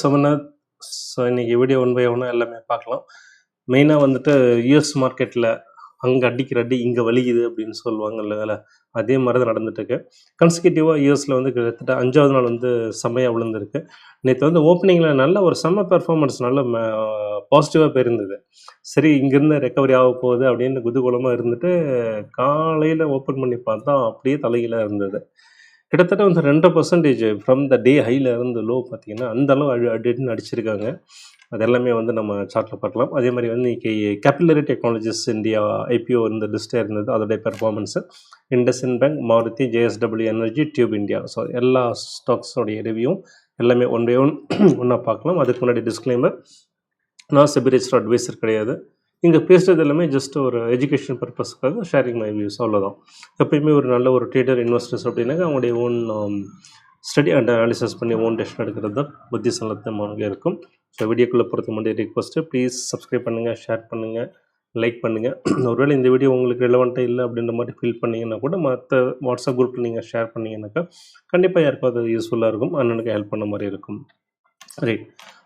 Samnath so இன்றைக்கி video one by one எல்லாமே பார்க்கலாம். மெயினாக வந்துட்டு யூஎஸ் மார்க்கெட்டில் அங்கே அடிக்கிற அடி இங்கே வலிக்குது அப்படின்னு சொல்லுவாங்கல்ல வேலை அதே மாதிரி தான் நடந்துட்டுருக்கு. கன்சிக்யூட்டிவாக யூஎஸில் வந்து கிட்டத்தட்ட அஞ்சாவது நாள் வந்து செம்மையாக விழுந்திருக்கு. நேற்று வந்து ஓப்பனிங்கில் நல்ல ஒரு செம்ம பெர்ஃபார்மன்ஸ் நல்ல பாசிட்டிவாக போயிருந்தது. சரி இங்கேருந்து ரெக்கவரி ஆக போகுது அப்படின்னு குதூகூலமாக இருந்துட்டு காலையில் ஓப்பன் பண்ணி பார்த்தா அப்படியே தலைகீழாக இருந்தது. கிட்டத்தட்ட வந்து ரெண்டு பர்சன்டேஜ் ஃப்ரம் த டே ஹையில் லோ பார்த்தீங்கன்னா அந்தளவு அழு அடி அடின்னு அடிச்சிருக்காங்க. அது எல்லாமே வந்து நம்ம சார்ட்டில் பார்க்கலாம். அதே மாதிரி வந்து இன்றைக்கி கேபிலரி டெக்னாலஜிஸ் இந்தியா ஐபிஓ இருந்த லிஸ்ட்டாக இருந்தது. அதோடைய performance IndusInd bank Maruti JSW energy tube India so எல்லா ஸ்டாக்ஸோடைய ரிவ்யூவும் எல்லாமே ஒன் பை ஒன் ஒன்றா பார்க்கலாம். அதுக்கு முன்னாடி டிஸ்க்ளைமர் நான் செபி அட்வைசர் கிடையாது. இங்கே பேசுகிறது எல்லாமே ஜஸ்ட் ஒரு எஜுகேஷன் பர்பஸ்க்காக ஷேரிங் மை வியூஸ் அவ்வளோதான் எப்பயுமே ஒரு நல்ல ஒரு ட்ரேடர் இன்வெஸ்டர்ஸ் அப்படின்னாக்க அவங்களுடைய ஓன் ஸ்டடி அண்ட் அனாலிசிஸ் பண்ணி ஓன் டெஸ்ட் எடுக்கிறது தான் புத்திசலத்தமாக இருக்கும். ஸோ வீடியோக்குள்ளே பொறுத்த முடிய ரிக்வஸ்ட்டு ப்ளீஸ் சப்ஸ்கிரைப் பண்ணுங்கள் ஷேர் பண்ணுங்கள் லைக் பண்ணுங்கள் ஒருவேளை இந்த வீடியோ உங்களுக்கு ரெலவெண்ட்டாக இல்லை அப்படின்ற மாதிரி ஃபீல் பண்ணிங்கன்னா கூட மற்ற வாட்ஸ்அப் குரூப்பில் நீங்கள் ஷேர் பண்ணீங்கன்னாக்கா கண்டிப்பாக யாருக்கும் அது யூஸ்ஃபுல்லாக இருக்கும். அண்ணனுக்கு ஹெல்ப் பண்ண மாதிரி இருக்கும். சரி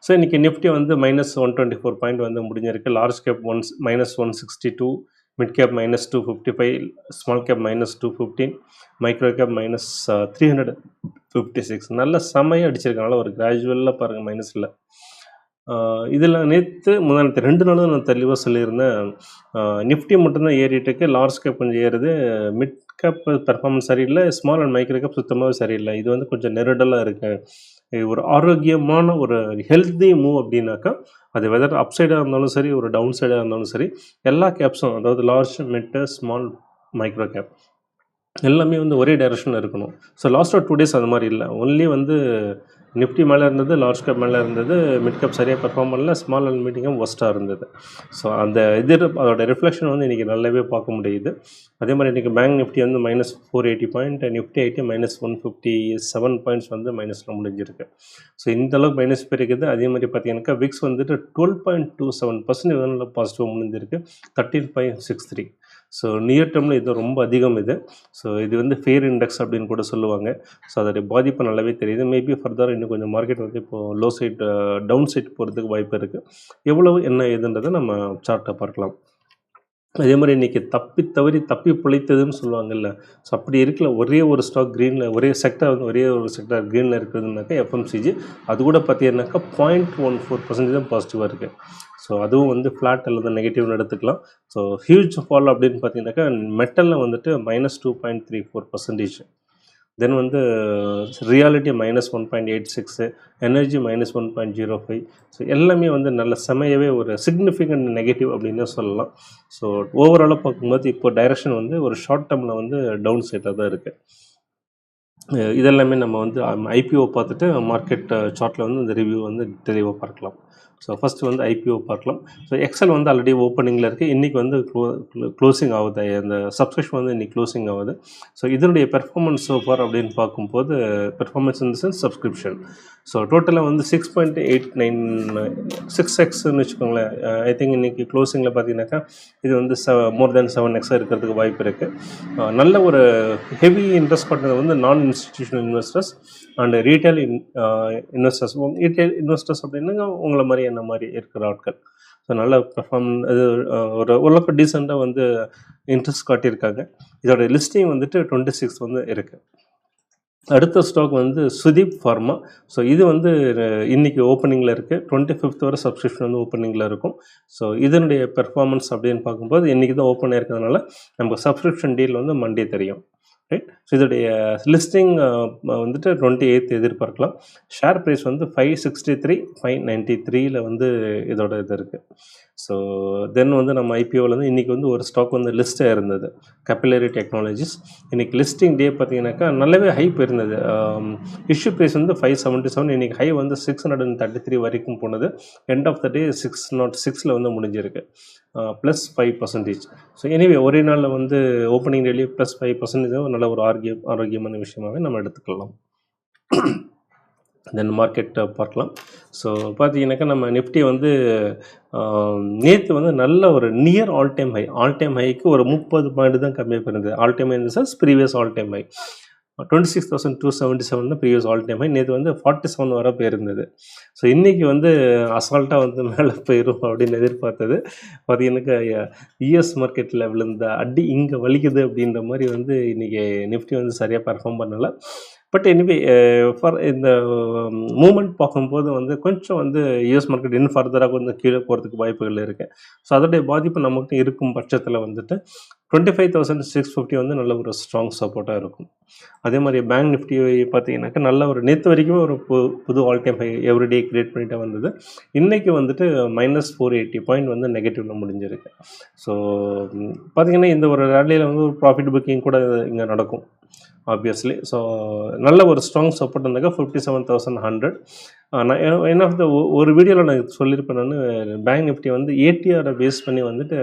ஸோ இன்றைக்கி நிஃப்டி வந்து minus one twenty four point வந்து முடிஞ்சிருக்கு. Large cap one minus one sixty two mid cap minus two fifty five small cap minus two fifteen micro cap minus three hundred fifty six நல்ல செமையாக அடிச்சிருக்கனால ஒரு கிராஜுவலாக பாருங்கள் மைனஸில் இதில் நேற்று முந்தானத்து ரெண்டு நாளும் நான் தெளிவாக சொல்லியிருந்தேன். நிஃப்டி மட்டும்தான் ஏறிட்டுருக்கு லார்ஜ் கேப் கொஞ்சம் ஏறுது. மிட் கேப் பெர்ஃபார்மன்ஸ் சரியில்லை. ஸ்மால் அண்ட் மைக்ரோ கேப் சுத்தமாகவே சரியில்லை. இது வந்து கொஞ்சம் நெருடலாக இருக்குது ஒரு ஆரோக்கியமான ஒரு ஹெல்த்தி மூவ் அப்படின்னாக்கா அது வெதர் அப் சைடாக இருந்தாலும் சரி ஒரு டவுன் சைடாக இருந்தாலும் சரி எல்லா கேப்ஸும் அதாவது large mid small micro cap எல்லாமே வந்து ஒரே டைரக்ஷனில் இருக்கணும். ஸோ லாஸ்ட் டூ டேஸ் அது மாதிரி இல்லை. ஒன்லி வந்து நிஃப்டி மேலே இருந்தது லார்ஜ் கேப் மேலே இருந்தது மிட் கேப் சரியாக பெர்ஃபார்ம் பண்ணல ஸ்மால் அண்ட் மீட்டிங்கும் ஒஸ்ட்டாக இருந்தது. ஸோ அந்த இது அதோட ரிஃப்ளெக்ஷன் வந்து இன்றைக்கி நல்லாவே பார்க்க முடியுது. அதே மாதிரி இன்றைக்கி பேங்க் நிஃப்டி வந்து minus four eighty point Nifty IT minus one fifty seven points வந்து மைனஸில் முடிஞ்சிருக்கு. ஸோ இந்த அளவுக்கு மைனஸ் போயிருக்குது அதே மாதிரி பார்த்தீங்கன்னாக்கா விக்ஸ் வந்துட்டு twelve point two seven percent positive முடிஞ்சிருக்கு. Thirteen point six three so near டேர்மில் இது ரொம்ப அதிகம் இது. ஸோ இது வந்து ஃபேர் இண்டெக்ஸ் அப்படின்னு கூட சொல்லுவாங்க. ஸோ அதோடைய பாதிப்பு நல்லாவே தெரியுது. மேபி ஃபர்தர் இன்னும் கொஞ்சம் மார்க்கெட் வந்து இப்போது லோ சைட் டவுன் சைட் போகிறதுக்கு வாய்ப்பு இருக்குது எவ்வளவு என்ன ஏதுன்றதை நம்ம சார்ட்டை பார்க்கலாம். அதே மாதிரி இன்றைக்கி தப்பி தவறி தப்பி பிழைத்ததுன்னு சொல்லுவாங்கல்ல. ஸோ அப்படி இருக்கல. ஒரே ஒரு ஸ்டாக் க்ரீனில் ஒரே செக்டர் வந்து ஒரே ஒரு செக்டர் க்ரீனில் இருக்குதுனாக்கா எஃப்எம்சிஜி அது கூட பார்த்தீங்கன்னாக்கா பாயிண்ட் ஒன் ஃபோர் பர்சன்டேஜ் தான் பாசிட்டிவாக இருக்குது ஸோ அதுவும் வந்து ஃப்ளாட் அல்லது நெகட்டிவ்னு எடுத்துக்கலாம். ஸோ ஹியூஜ் ஃபால் அப்படின்னு பார்த்தீங்கன்னாக்கா மெட்டலில் வந்துட்டு minus two point three four percentage then வந்து realty minus one point eight six energy minus one point zero five so எல்லாமே வந்து நல்ல செமையவே ஒரு சிக்னிஃபிகண்ட் நெகட்டிவ் அப்படின்னு சொல்லலாம். ஸோ ஓவராலாக பார்க்கும்போது இப்போ டைரக்ஷன் வந்து ஒரு ஷார்ட் டேர்மில் வந்து டவுன் சைட்டாக தான் இருக்குது இதெல்லாமே நம்ம வந்து ஐபிஓ பார்த்துட்டு மார்க்கெட் சார்ட்டில் வந்து இந்த ரிவ்யூ வந்து தெளிவாக பார்க்கலாம். ஸோ ஃபஸ்ட்டு வந்து ஐபிஓ பார்க்கலாம். ஸோ எக்ஸல் வந்து ஆல்ரெடி ஓப்பனிங்கில் இருக்குது இன்றைக்கி வந்து க்ளோ க்ளோசிங் ஆகுது. அந்த சப்ஸ்கிரிப்ஷன் வந்து இன்றைக்கி க்ளோசிங் ஆகுது. ஸோ இதனுடைய பெர்ஃபார்மன்ஸ் சோஃபார் அப்படின்னு பார்க்கும்போது performance in the sense subscription so டோட்டலாக வந்து six point eight nine six எக்ஸ்ன்னு வச்சுக்கோங்களேன். ஐ திங்க் இன்றைக்கி க்ளோசிங்கில் பார்த்தீங்கன்னாக்கா இது வந்து ச மோர் தேன் செவன் எக்ஸாக இருக்கிறதுக்கு வாய்ப்பு இருக்குது uh, நல்ல ஒரு ஹெவி இன்ட்ரெஸ்ட் பண்ணுறது வந்து நான் institutional investors and retail in investors retail investors அப்படின்னா உங்களை மாதிரி என்ன மாதிரி இருக்கிற ஆட்கள். ஸோ நல்ல பெர்ஃபார்ம் இது ஒரு ஓரளவுக்கு டீசெண்டாக வந்து இன்ட்ரெஸ்ட் காட்டியிருக்காங்க. இதோட லிஸ்டிங் வந்துட்டு டுவெண்ட்டி சிக்ஸ் வந்து இருக்குது அடுத்த ஸ்டாக் வந்து சுதீப் ஃபார்மா ஸோ இது வந்து இன்றைக்கி ஓப்பனிங்கில் இருக்குது டுவெண்ட்டி ஃபிஃப்த் வரை சப்ஸ்கிரிப்ஷன் வந்து ஓப்பனிங்கில் இருக்கும். ஸோ இதனுடைய பெர்ஃபார்மன்ஸ் அப்படின்னு பார்க்கும்போது இன்றைக்கி தான் ஓப்பன் ஆயிருக்கிறதுனால நமக்கு சப்ஸ்கிரிப்ஷன் டீல் வந்து மண்டே தெரியும். ரைட் ஸோ இதோடைய லிஸ்டிங் வந்துட்டு டுவெண்ட்டி எயித் எதிர்பார்க்கலாம். ஷேர் ப்ரைஸ் வந்து five sixty three five ninety த்ரீயில் வந்து இதோட இது இருக்குது ஸோ தென் வந்து நம்ம ஐபிஓவில் வந்து இன்றைக்கி வந்து ஒரு ஸ்டாக் வந்து லிஸ்ட்டாக இருந்தது. கப்பிலரி டெக்னாலஜிஸ் இன்றைக்கி லிஸ்டிங் டே பார்த்தீங்கன்னாக்கா நல்லாவே ஹைப் இருந்தது. இஷ்யூ ப்ரைஸ் வந்து ஃபைவ் செவன்ட்டி செவன் இன்றைக்கி ஹை வந்து six hundred and thirty three வரைக்கும் போனது. End of the day six nought சிக்ஸில் வந்து முடிஞ்சிருக்கு. Plus five percentage so anyway ஒரே நாளில் வந்து opening daily plus five percentage நல்ல ஒரு ஆரோக்கிய ஆரோக்கியமான விஷயமாகவே நம்ம எடுத்துக்கலாம் தென் மார்க்கெட்டை பார்க்கலாம். ஸோ பார்த்தீங்கன்னாக்கா நம்ம நிஃப்டி வந்து நேற்று வந்து நல்ல ஒரு near all time high all time haiku ஒரு முப்பது பாயிண்ட் தான் கம்மியாக போயிருந்தது. ஆல் டைம் ஹை இந்த sense previous all time high twenty six thousand two seventy seven தான் ப்ரீவியஸ் ஆல் டைம் ஹை நேற்று வந்து ஃபார்ட்டி செவன் வர போயிருந்தது. ஸோ இன்றைக்கி வந்து அசால்ட்டாக வந்து மேலே போயிடும் அப்படின்னு எதிர்பார்த்தது. பார்த்தீங்கன்னாக்கா யூஎஸ் மார்க்கெட்டில் விழுந்த அடி இங்கே வலிக்குது அப்படின்ற மாதிரி வந்து இன்றைக்கி நிஃப்டி வந்து சரியாக பர்ஃபார்ம் பண்ணலை. பட் எனிவே ஃபார் இந்த um, மூமெண்ட் பார்க்கும்போது வந்து கொஞ்சம் வந்து யூஎஸ் மார்க்கெட் இன்னும் ஃபர்தராக கொஞ்சம் கீழே போகிறதுக்கு வாய்ப்புகள் இருக்குது ஸோ அதோடைய பாதிப்பு நமக்கு இருக்கும் பட்சத்தில் வந்துட்டு twenty five thousand six fifty வந்து நல்ல ஒரு ஸ்ட்ராங் சப்போர்ட்டாக இருக்கும். அதே மாதிரி பேங்க் நிஃப்டி பார்த்தீங்கன்னாக்கா நல்ல ஒரு நேற்று வரைக்கும் ஒரு பு புது all time high everyday create பண்ணிட்டே வந்தது. இன்றைக்கி வந்துட்டு மைனஸ் ஃபோர் எயிட்டி பாயிண்ட் வந்து நெகட்டிவில் முடிஞ்சிருக்கு. ஸோ பார்த்தீங்கன்னா இந்த ஒரு ரேலியில் வந்து ஒரு ப்ராஃபிட் புக்கிங் கூட இங்கே நடக்கும். ஆப்வியஸ்லி ஸோ நல்ல ஒரு ஸ்ட்ராங் சப்போர்ட் இருந்தாக்க ஃபிஃப்டி செவன் தௌசண்ட் ஹண்ட்ரட் நான் என்ன ஆஃப் த ஒரு வீடியோவில் நான் சொல்லியிருப்பேன் நான் பேங்க் நிஃப்டி வந்து ஏடிஆரை பேஸ் பண்ணி வந்துட்டு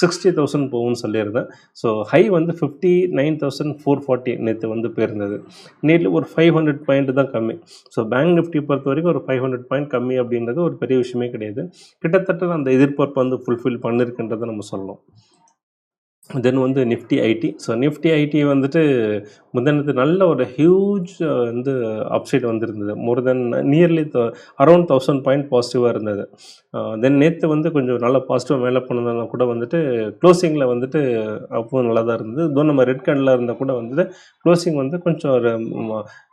சிக்ஸ்டி தௌசண்ட் போகும்னு சொல்லியிருந்தேன். ஸோ ஹை வந்து fifty nine thousand four forty நேற்று வந்து போயிருந்தது. நேரில் ஒரு ஃபைவ் ஹண்ட்ரட் பாயிண்ட் தான் கம்மி. ஸோ பேங்க் நிஃப்டி பொறுத்த வரைக்கும் ஒரு ஃபைவ் ஹண்ட்ரட் பாயிண்ட் கம்மி அப்படின்றது ஒரு பெரிய விஷயமே கிடையாது. கிட்டத்தட்ட அந்த எதிர்பார்ப்பு வந்து ஃபுல்ஃபில் பண்ணியிருக்குன்றதை நம்ம சொல்லணும். தென் வந்து Nifty IT. So Nifty IT வந்துட்டு முந்தினத்து நல்ல ஒரு ஹியூஜ் வந்து அப்சைட் வந்திருந்தது. More then nearly around thousand point பாசிட்டிவாக இருந்தது. தென் நேற்று வந்து கொஞ்சம் நல்ல பாசிட்டிவாக மேலே போனதுனா கூட வந்துட்டு க்ளோசிங்கில் வந்துட்டு அப்பவும் நல்லா தான் இருந்தது. இதுவும் நம்ம ரெட் கேண்டில் இருந்தால் கூட வந்துட்டு க்ளோசிங் வந்து கொஞ்சம் ஒரு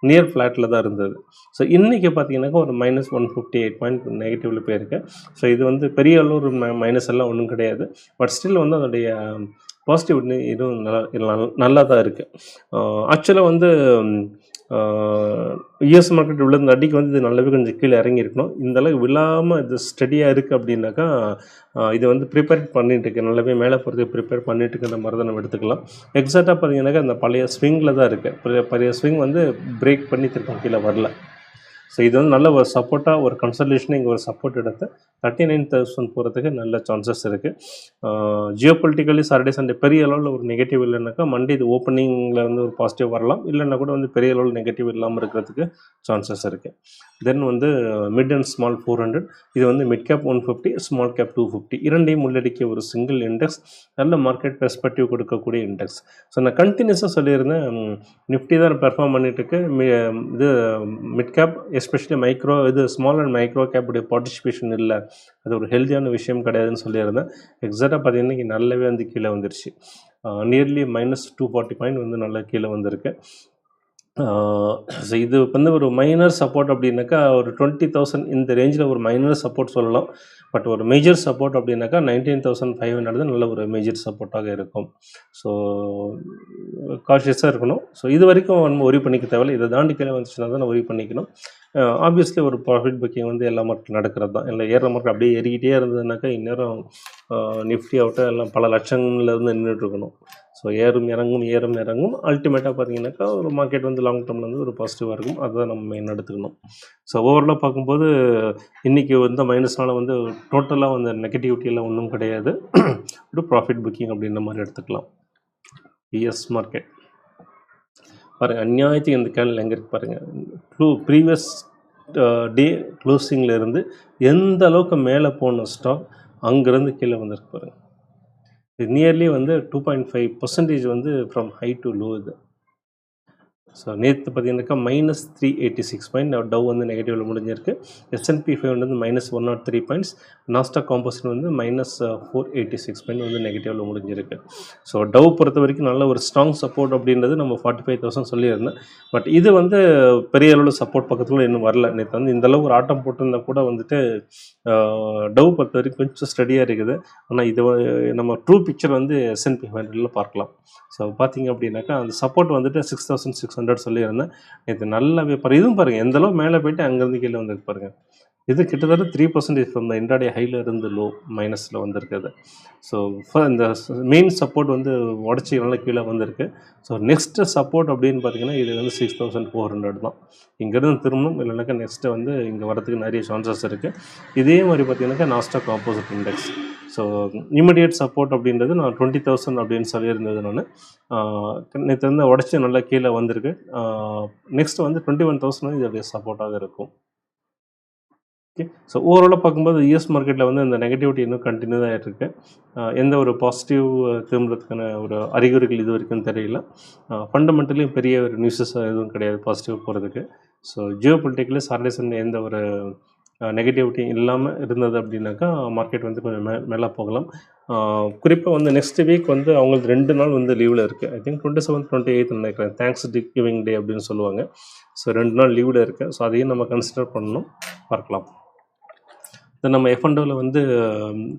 நியர் ஃப்ளாட்டில் தான் இருந்தது. ஸோ இன்றைக்கி பார்த்தீங்கன்னாக்கா ஒரு minus one fifty eight point நெகட்டிவில் போயிருக்கு. ஸோ இது வந்து பெரிய அளவு ஒரு மைனஸ் எல்லாம் ஒன்றும் கிடையாது. பட் ஸ்டில் வந்து அதோடைய பாசிட்டிவ் இதுவும் நல்லா நல்லா தான் இருக்குது ஆக்சுவலாக வந்து யூஎஸ் மார்க்கெட் விழுந்த அடிக்கு வந்து இது நல்லாவே கொஞ்சம் கீழே இறங்கியிருக்கணும். இந்த அளவுக்கு விழாமல் இது ஸ்டடியாக இருக்குது அப்படின்னாக்கா இது வந்து ப்ரிப்பேர் பண்ணிட்டு இருக்கு. நல்லாவே மேலே போகிறதுக்கு ப்ரிப்பேர் பண்ணிட்டு இருக்கிற மாதிரி தான் நம்ம எடுத்துக்கலாம். எக்ஸாக்டாக பார்த்தீங்கன்னாக்கா அந்த பழைய ஸ்விங்கில் தான் இருக்குது பழைய பழைய ஸ்விங் வந்து பிரேக் பண்ணி திருப்பம் கீழே வரல. ஸோ இது வந்து நல்ல ஒரு சப்போர்ட்டாக ஒரு கன்சல்டேஷன் இங்கே ஒரு சப்போர்ட் எடுத்து தேர்ட்டி நைன் தௌசண்ட் போகிறதுக்கு நல்ல சான்சஸ் இருக்குது ஜியோ பொலிட்டிக்கலி சாட்டர்டே சண்டே பெரிய அளவில் ஒரு நெகட்டிவ் இல்லைனாக்கா மண்டே இது ஓப்பனிங்கில் வந்து ஒரு பாசிட்டிவ் வரலாம். இல்லைன்னா கூட வந்து பெரிய அளவில் நெகட்டிவ் இல்லாமல் இருக்கிறதுக்கு சான்சஸ் இருக்குது தென் வந்து mid and small four hundred இது வந்து mid cap one fifty small cap two fifty இரண்டையும் உள்ளடக்கிய ஒரு சிங்கிள் இண்டெக்ஸ் நல்ல மார்க்கெட் பெர்ஸ்பெக்டிவ் கொடுக்கக்கூடிய இண்டெக்ஸ் ஸோ நான் கண்டினியூஸாக சொல்லியிருந்தேன். நிஃப்டி தான் பெர்ஃபார்ம் பண்ணிட்டு இருக்கு. இது மிட் கேப் எஸ்பெஷலி மைக்ரோ இது ஸ்மால் அண்ட் மைக்ரோ கேப்புடைய பார்ட்டிசிபேஷன் இல்லை. அது ஒரு ஹெல்த்தியான விஷயம் கிடையாதுன்னு சொல்லியிருந்தேன். எக்ஸாக்டாக பார்த்தீங்கன்னா இன்னைக்கு நல்லாவே வந்து கீழே வந்துருச்சு. Nearly minus two forty point வந்து நல்லா கீழே வந்திருக்கு. ஸோ இது வந்து ஒரு மைனர் சப்போர்ட் அப்படின்னாக்கா ஒரு டுவெண்ட்டி தௌசண்ட் இந்த ரேஞ்சில் ஒரு மைனர் சப்போர்ட் சொல்லலாம். பட் ஒரு மேஜர் சப்போர்ட் அப்படின்னாக்கா நைன்டீன் தௌசண்ட் ஃபைவ் ஹண்ட்ரட் நல்ல ஒரு மேஜர் சப்போர்ட்டாக இருக்கும். ஸோ காஷியஸாக இருக்கணும். ஸோ இது வரைக்கும் நம்ம ஒரி பண்ணிக்க தேவையில்ல. இதை தாண்டி கீழே வந்துச்சுன்னா தான் ஒரி பண்ணிக்கணும். ஆப்வியஸ்லி ஒரு ப்ராஃபிட் புக்கிங் வந்து எல்லா மார்க்கெட் நடக்கிறது தான். இல்லை ஏற மார்க்கெட் அப்படியே ஏறிக்கிட்டே இருந்ததுனாக்கா இந்நேரம் நிஃப்டி அவுட்டாக எல்லாம் பல லட்சங்கள்லேருந்து நின்றுட்டு இருக்கணும். ஸோ ஏறும் இறங்கும் ஏறும் இறங்கும். அல்டிமேட்டாக பார்த்தீங்கன்னாக்கா ஒரு மார்க்கெட் வந்து லாங் டேர்மில் வந்து ஒரு பாசிட்டிவாக இருக்கும். அதுதான் நம்ம மெயின் எடுத்துக்கணும். ஸோ ஓவரலாக பார்க்கும்போது இன்றைக்கி வந்து மைனஸ்னால வந்து டோட்டலாக வந்து நெகட்டிவிட்டியெல்லாம் ஒன்றும் கிடையாது. ஒரு ப்ராஃபிட் புக்கிங் அப்படின்ற மாதிரி எடுத்துக்கலாம். இஎஸ் மார்க்கெட் பாருங்கள் அந்நியாயத்துக்கு இந்த கேனில் எங்கே இருக்கு பாருங்கள் க்ளூ ப்ரீவியஸ் டே க்ளோசிங்கில் இருந்து எந்த அளவுக்கு மேலே போன ஸ்டாக் அங்கேருந்து கீழே வந்திருக்கு பாருங்கள் நியர்லி வந்து டூ பாயிண்ட் ஃபைவ் பர்சன்டேஜ் வந்து ஃப்ரம் ஹை டு லோ இது. ஸோ நேற்று பார்த்தீங்கன்னாக்கா minus three eighty six point Dow வந்து நெகட்டிவில் முடிஞ்சிருக்கு. எஸ்என்பி ஃபைவ் வந்து minus one nought three points Nasdaq composite வந்து minus four eighty six point வந்து நெகட்டிவில் முடிஞ்சிருக்கு. ஸோ டவ் பொறுத்த வரைக்கும் நல்ல ஒரு ஸ்ட்ராங் சப்போர்ட் அப்படின்றது நம்ம ஃபார்ட்டி ஃபைவ் தௌசண்ட் சொல்லியிருந்தேன். பட் இது வந்து பெரிய அளவில் சப்போர்ட் பக்கத்தில் இன்னும் வரல. நேற்று வந்து இந்தளவு ஒரு ஆட்டம் போட்டிருந்தா கூட வந்துட்டு uh, டவ் பொறுத்த வரைக்கும் கொஞ்சம் ஸ்டடியாக இருக்குது. ஆனால் இது நம்ம ட்ரூ பிக்சர் வந்து எஸ்என்பி ஹண்ட்ரடில் பார்க்கலாம். ஸோ பார்த்தீங்க அப்படின்னாக்கா அந்த சப்போர்ட் வந்துட்டு சிக்ஸ் தௌசண்ட் சிக்ஸ் ஹண்ட்ரட் சொல்லியிருந்தேன். நேற்று நல்லாவே பாருங்கள் இதுவும் பாருங்கள் எந்தளவு மேலே போயிட்டு அங்கேருந்து கீழே வந்திருக்கு பாருங்கள் இது கிட்டத்தட்ட three percentage from the intraday ஹையில் இருந்து லோ மைனஸில் வந்திருக்குது ஸோ இந்த மெயின் சப்போர்ட் வந்து உடச்சி நல்லா கீழே வந்திருக்கு. ஸோ நெக்ஸ்ட்டு சப்போர்ட் அப்படின்னு பார்த்தீங்கன்னா இது வந்து சிக்ஸ் தௌசண்ட் ஃபோர் ஹண்ட்ரட் தான். இங்கேருந்து திரும்பணும் இல்லைனாக்கா நெக்ஸ்ட்டு வந்து இங்கே வரதுக்கு நிறைய சான்சஸ் இருக்குது இதே மாதிரி பார்த்தீங்கன்னாக்கா Nasdaq composite index so immediate support அப்படின்றது நான் டுவெண்ட்டி தௌசண்ட் அப்படின்னு சொல்லியிருந்தது நான். நேற்று வந்து உடச்சி நல்லா கீழே வந்திருக்கு. நெக்ஸ்ட் வந்து டுவெண்ட்டி ஒன் தௌசண்ட் இதோடைய சப்போர்ட்டாக இருக்கும். ஓகே ஸோ ஓவராலாக பார்க்கும்போது யூஎஸ் மார்க்கெட்டில் வந்து இந்த நெகட்டிவிட்டி இன்னும் கண்டினியூ தான் ஆகிட்டு எந்த ஒரு பாசிட்டிவ் திரும்புறதுக்கான ஒரு அறிகுறிகள் இது வரைக்கும் தெரியல. ஃபண்டமெண்டலையும் பெரிய ஒரு நியூஸஸ் எதுவும் கிடையாது பாசிட்டிவ் போகிறதுக்கு so geopolitically Saturday Sunday எந்த ஒரு நெகட்டிவிட்டி இல்லாமல் இருந்தது அப்படின்னாக்கா மார்க்கெட் வந்து கொஞ்சம் மே மேலே போகலாம். குறிப்பாக வந்து நெக்ஸ்ட் வீக் வந்து அவங்களுக்கு ரெண்டு நாள் வந்து லீவில் இருக்குது I think twenty seven twenty eighth நினைக்கிறேன். தேங்க்ஸ் கிவிங் டே அப்படின்னு சொல்லுவாங்க. ஸோ ரெண்டு நாள் லீவில் இருக்குது ஸோ அதையும் நம்ம கன்சிடர் பண்ணணும். பார்க்கலாம். தென் நம்ம எஃப்என்டோவில் வந்து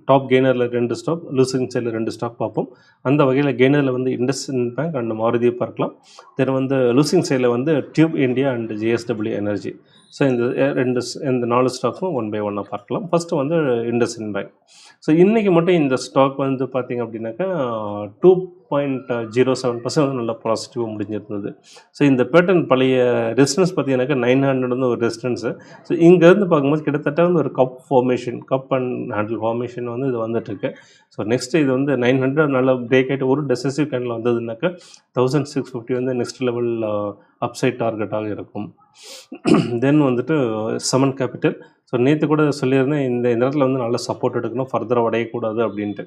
டாப் கெய்னரில் ரெண்டு ஸ்டாக் லூசிங் சைடில் ரெண்டு ஸ்டாக் பார்ப்போம். அந்த வகையில் கெய்னரில் வந்து இண்டஸ்இன் பேங்க் அண்ட் மாருதியை பார்க்கலாம். தென் வந்து லூசிங் சைடில் வந்து tube India and JSW energy so இந்த ரெண்டு இந்த நாலு ஸ்டாக்ஸும் ஒன் பை ஒன்னாக பார்க்கலாம். ஃபஸ்ட்டு வந்து இண்டஸ்இன் பேங்க் ஸோ இன்றைக்கி மட்டும் இந்த ஸ்டாக் வந்து பார்த்திங்க அப்படின்னாக்கா two point zero seven percent நல்ல பாசிட்டிவாக முடிஞ்சிருந்தது. ஸோ இந்த பேட்டர்ன் பழைய ரெசிடன்ஸ் பார்த்தீங்கன்னாக்கா நைன் ஹண்ட்ரட் வந்து ஒரு ரெசிடன்ஸு ஸோ இங்கேருந்து பார்க்கும்போது கிட்டத்தட்ட வந்து ஒரு cup formation cup and handle formation வந்து இது வந்துட்டுருக்கு. ஸோ நெக்ஸ்ட் இது வந்து நைன் ஹண்ட்ரட் நல்லா பிரேக் ஆகிட்டு ஒரு டெசசிவ் கேண்டில் வந்ததுனாக்கா தௌசண்ட் சிக்ஸ் ஃபிஃப்டி வந்து நெக்ஸ்ட் லெவல் அப்சைட் டார்கெட்டாக இருக்கும். தென் வந்துட்டு செமன் கேபிட்டல் ஸோ நேற்று கூட சொல்லியிருந்தேன் இந்த நேரத்தில் வந்து நல்ல சப்போர்ட் எடுக்கணும் ஃபர்தராக உடையக்கூடாது அப்படின்ட்டு.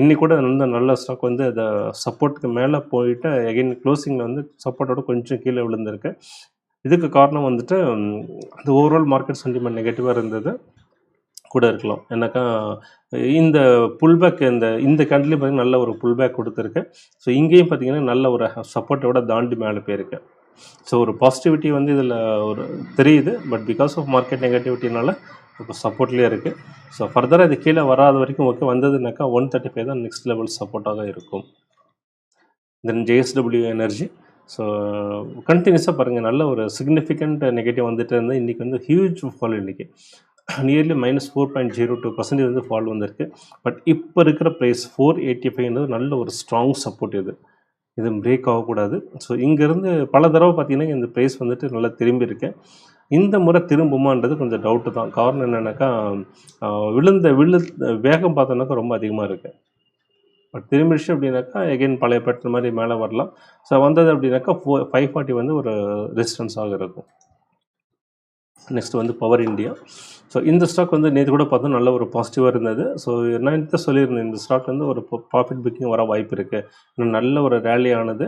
இன்னைக்கு கூட வந்து நல்ல ஸ்டாக் வந்து அதை சப்போர்ட்டுக்கு மேலே போயிட்டு எகைன் க்ளோசிங்கில் வந்து சப்போர்ட்டோட கொஞ்சம் கீழே விழுந்திருக்கு. இதுக்கு காரணம் வந்துட்டு அந்த ஓவரால் மார்க்கெட் சென்டிமெண்ட் நெகட்டிவாக இருந்தது. கூட இருக்கலாம். ஏன்னாக்கா இந்த புல்பேக் இந்த இந்த கேண்ட்லேயும் பார்த்தீங்கன்னா நல்ல ஒரு புல்பேக் கொடுத்துருக்கு. ஸோ இங்கேயும் பார்த்தீங்கன்னா நல்ல ஒரு சப்போர்ட்டோட தாண்டி மேலே போயிருக்கு. ஸோ ஒரு பாசிட்டிவிட்டி வந்து இதில் ஒரு தெரியுது பட் பிகாஸ் ஆஃப் மார்க்கெட் நெகட்டிவிட்டினால இப்போ சப்போர்ட்லேயே இருக்குது ஸோ ஃபர்தராக இது கீழே வராத வரைக்கும் ஓகே வந்ததுனாக்கா ஒன் தேர்ட்டி ஃபைவ் தான் நெக்ஸ்ட் லெவல் சப்போர்ட்டாக இருக்கும். தென் ஜேஎஸ்டபிள்யூ எனர்ஜி ஸோ கண்டினியூஸாக பாருங்கள் நல்ல ஒரு சிக்னிஃபிகண்ட் நெகட்டிவ் வந்துட்டு இருந்தால் இன்றைக்கி வந்து ஹியூஜ் ஃபால் இன்றைக்கி nearly minus four point zero two percentage வந்து ஃபால் வந்திருக்கு. பட் இப்போ இருக்கிற ப்ரைஸ் ஃபோர் எயிட்டி ஃபைவ்ன்றது நல்ல ஒரு ஸ்ட்ராங் சப்போர்ட் இது. இது பிரேக் ஆகக்கூடாது. ஸோ இங்கேருந்து பல தடவை பார்த்தீங்கன்னா இந்த ப்ரைஸ் வந்துட்டு நல்லா திரும்பி இருக்கேன் இந்த முறை திரும்புமான்றது கொஞ்சம் டவுட்டு தான். காரணம் என்னென்னாக்கா விழுந்த விழு வேகம் பார்த்தோன்னாக்கா ரொம்ப அதிகமாக இருக்குது பட் திரும்பிடுச்சு அப்படின்னாக்கா எகைன் பழைய பேட்டர் மாதிரி மேலே வரலாம். ஸோ வந்தது அப்படின்னாக்கா ஃபோ ஃபைவ் ஃபார்ட்டி வந்து ஒரு ரெசிஸ்டன்ஸாக இருக்கும். நெக்ஸ்ட் வந்து பவர் இந்தியா ஸோ இந்த ஸ்டாக் வந்து நேற்று கூட பார்த்தா நல்ல ஒரு பாசிட்டிவாக இருந்தது. ஸோ நான் தான் சொல்லியிருந்தேன் இந்த ஸ்டாக் வந்து ஒரு ப்ராஃபிட் புக்கிங் வர வாய்ப்பு இருக்குது இன்னும் நல்ல ஒரு ரேலி ஆனது.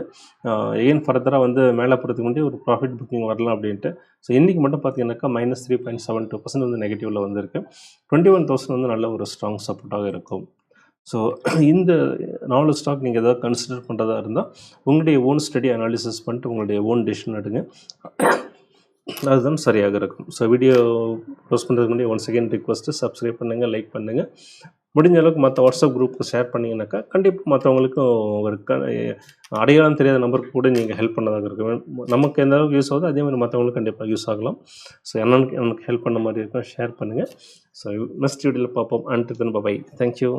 ஏன் ஃபர்தராக வந்து மேலே போகிறதுக்கு முன்னாடி ஒரு ப்ராஃபிட் புக்கிங் வரலாம் அப்படின்ட்டு. ஸோ இன்றைக்கி மட்டும் பார்த்தீங்கன்னாக்கா minus three point seven two percent வந்து நெகட்டிவில் வந்திருக்கு. டுவெண்ட்டி ஒன் தௌசண்ட் வந்து நல்ல ஒரு ஸ்ட்ராங் சப்போர்ட்டாக இருக்கும். ஸோ இந்த நாலு ஸ்டாக் நீங்கள் ஏதாவது கன்சிடர் பண்ணுறதா இருந்தால் உங்களுடைய ஓன் ஸ்டடி அனாலிசிஸ் பண்ணிட்டு உங்களுடைய ஓன் டெசிஷன் எடுங்க. அதுதான் சரியாக இருக்கும். ஸோ வீடியோ போஸ்ட் பண்ணுறதுக்கு முன்னாடி ஒன்ஸ் செகண்ட் ரிக்வஸ்ட்டு சப்ஸ்கிரைப் பண்ணுங்கள் லைக் பண்ணுங்கள் முடிஞ்ச அளவுக்கு மற்ற வாட்ஸ்அப் குரூப்புக்கு ஷேர் பண்ணிங்கனாக்கா கண்டிப்பாக மற்றவங்களுக்கும் ஒரு க அடையாளம் தெரியாத நம்பருக்கு கூட நீங்கள் ஹெல்ப் பண்ணதாக இருக்கும். நமக்கு எந்த அளவுக்கு யூஸ் ஆகுதோ அதே மாதிரி மற்றவங்களுக்கு கண்டிப்பாக யூஸ் ஆகலாம். ஸோ என்னன்னு எனக்கு ஹெல்ப் பண்ண மாதிரி இருக்கும். ஷேர் பண்ணுங்கள் ஸோ நெக்ஸ்ட் வீடியோவில் பார்ப்போம். And then by thank you